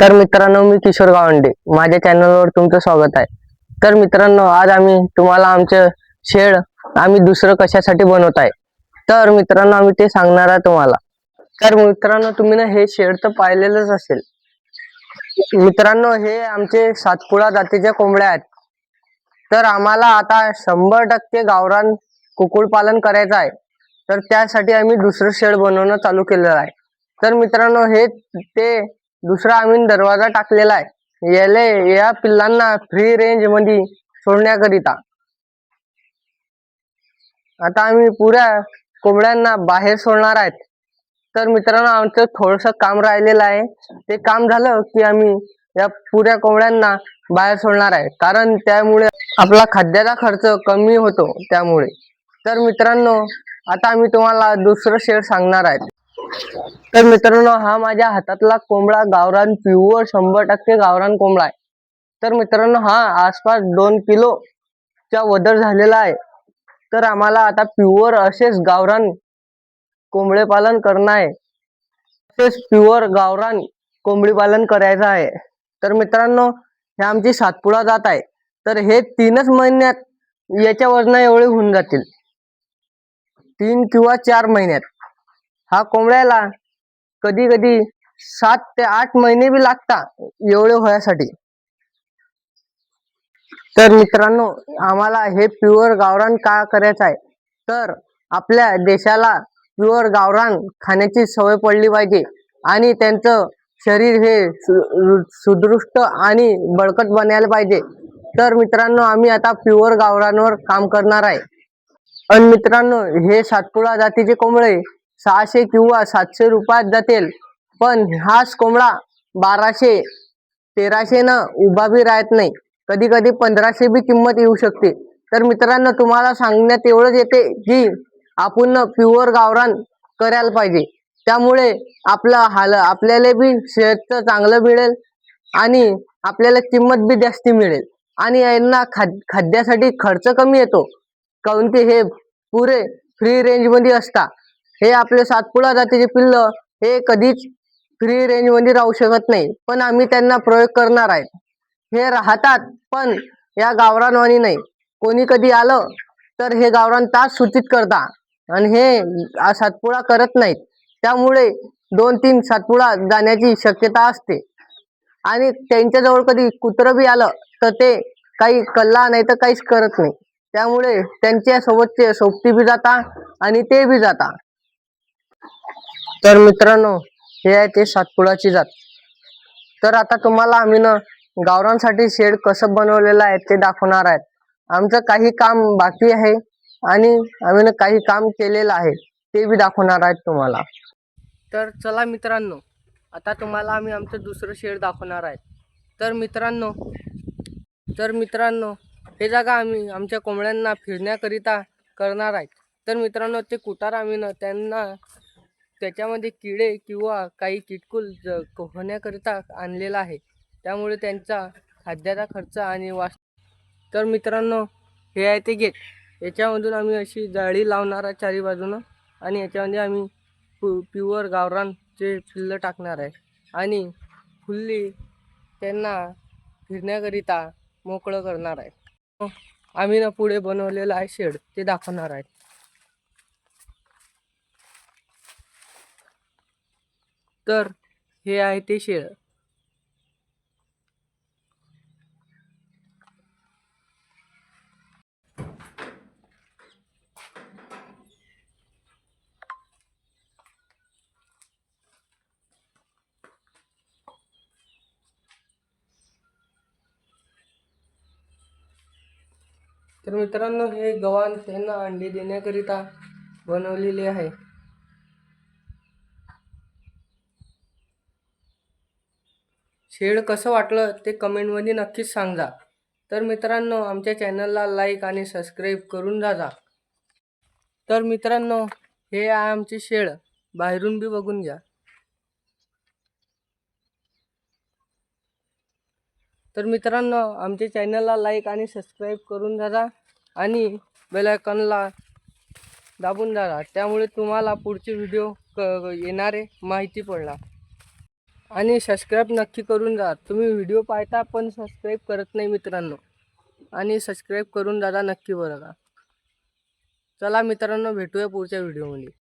तर मित्रांनो मी किशोर गावंडे. माझ्या चॅनलवर तुमचं स्वागत आहे. तर मित्रांनो आज आम्ही तुम्हाला आमचं शेड आम्ही दुसरं कशासाठी बनवत आहे? तर मित्रांनो आम्ही ते सांगणार आहे तुम्हाला. तर मित्रांनो तुम्ही ना हे शेड तर पाहिलेलंच असेल. मित्रांनो हे आमचे सातपुडा जातीच्या कोंबड्या आहेत. तर आम्हाला आता शंभर टक्के गावरान कुक्कुटपालन करायचं आहे. तर त्यासाठी आम्ही दुसरं शेड बनवणं चालू केलेलं आहे. तर मित्रांनो हे ते दुसरा आम्ही दरवाजा टाकलेला आहे. याले या पिल्लांना फ्री रेंजमध्ये सोडण्याकरिता. आता आम्ही पुऱ्या कोंबड्यांना बाहेर सोडणार आहेत. तर मित्रांनो आमचं थोडस काम राहिलेलं आहे. ते काम झालं की आम्ही या पुऱ्या कोंबड्यांना बाहेर सोडणार आहे. कारण त्यामुळे आपला खाद्याचा खर्च कमी होतो त्यामुळे. तर मित्रांनो आता आम्ही तुम्हाला दुसरं शेड सांगणार आहे. तर मित्रांनो हा माझ्या हातातला कोंबडा गावरान प्युअर शंभर टक्के गावरान कोंबडा आहे. तर मित्रांनो हा आसपास दोन किलो च्या वदर झालेला आहे. तर आम्हाला आता प्युअर असेच गावरान कोंबडे पालन करणं आहे. असेच प्युअर गावरान कोंबडी पालन करायचं आहे. तर मित्रांनो हे आमची सातपुडा जात आहे. तर हे तीनच महिन्यात याच्या वजना एवढे होऊन जातील. तीन किंवा चार महिन्यात. हा कोंबड्याला कधी कधी सात ते आठ महिने बी लागतात एवढे होण्यासाठी तर मित्रांनो आम्हाला हे प्युअर गावरान का करायचं आहे? तर आपल्या देशाला प्युअर गावरान खाण्याची सवय पडली पाहिजे आणि त्यांचं शरीर हे सुदृष्ट आणि बळकट बनायला पाहिजे. तर मित्रांनो आम्ही आता प्युअर गावरानवर काम करणार आहे. आणि मित्रांनो हे सातपुडा जातीचे कोंबडे सहाशे किंवा सातशे रुपयात जातील. पण हाच कोंबडा बाराशे तेराशे न उभा बी राहत नाही. कधी कधी पंधराशे बी किंमत येऊ शकते. तर मित्रांनो तुम्हाला सांगण्यात एवढंच येते की आपण प्युअर गावरान करायला पाहिजे. त्यामुळे आपलं हाल आपल्याला बी शेतचं चांगलं मिळेल आणि आपल्याला किंमत बी जास्ती मिळेल. आणि यांना खाद खाद्यासाठी खर्च कमी येतो. काऊन की हे पुरे फ्री रेंजमध्ये असतात हे आपले सातपुडा जातीचे पिल्ल हे कधीच फ्री रेंजमध्ये राहू शकत नाही. पण आम्ही त्यांना प्रयोग करणार आहेत. हे राहतात पण या गावरानवाणी नाही. कोणी कधी आलं तर हे गावरान तास सूचित करता. आणि हे सातपुळा सातपुडा करत नाहीत. त्यामुळे दोन तीन सातपुडा जाण्याची शक्यता असते. आणि त्यांच्याजवळ कधी कुत्रं बी आलं तर ते काही कल्ला नाही तर काहीच करत नाही. त्यामुळे त्यांच्या सोबतचे सोबती बी जाता आणि ते बी जाता. तर मित्रांनो हे आहे ते सातपुडाची जात. तर आता तुम्हाला आम्ही ना गावरांसाठी शेड कसं बनवलेलं आहे ते दाखवणार आहेत. आमचं काही काम बाकी आहे आणि आम्ही ना काही काम केलेलं आहे ते बी दाखवणार आहेत तुम्हाला. तर चला मित्रांनो आता तुम्हाला आम्ही आमचं दुसरं शेड दाखवणार आहे तर मित्रांनो तर मित्रांनो हे जागा आम्ही आमच्या कोंबड्यांना फिरण्याकरिता करणार आहेत. तर मित्रांनो ते कुटार आम्ही ना त्यांना त्याच्यामध्ये किडे किंवा काही किटकुल ज- होण्याकरिता आणलेला आहे. त्यामुळे त्यांचा खाद्याचा खर्च आणि वास तर मित्रांनो हे आहे ते गेट. याच्यामधून आम्ही अशी जाळी लावणार आहे चारी बाजूनं आणि याच्यामध्ये आम्ही पु प्युअर गावरानचे पिल्लं टाकणार आहे. आणि फुल्ली त्यांना फिरण्याकरिता मोकळं करणार आहे. आम्ही ना पुढे बनवलेलं आहे शेड ते दाखवणार आहे. तर हे आहे ते शेळं. तर मित्रांनो हे गव्हाण त्यांना अंडी देण्याकरिता बनवलेले आहे. शेड कसं वाटलं ते कमेंटमध्ये नक्कीच सांगा. तर मित्रांनो आमच्या चॅनलला लाईक आणि सबस्क्राईब करून जा तर मित्रांनो हे आहे आमचे शेड बाहेरून बी बघून घ्या. तर मित्रांनो आमच्या चॅनलला लाईक आणि सबस्क्राईब करून जा आणि बेलायकनला दाबून जा त्यामुळे तुम्हाला पुढचे व्हिडिओ क येणारे माहिती पडणार. आणि सबस्क्राईब नक्की करून जा तुम्ही व्हिडिओ पाहता पण सबस्क्राईब करत नाही मित्रांनो. आणि सबस्क्राईब करून दादा नक्की बरं का चला मित्रांनो भेटूया पुढच्या व्हिडिओमध्ये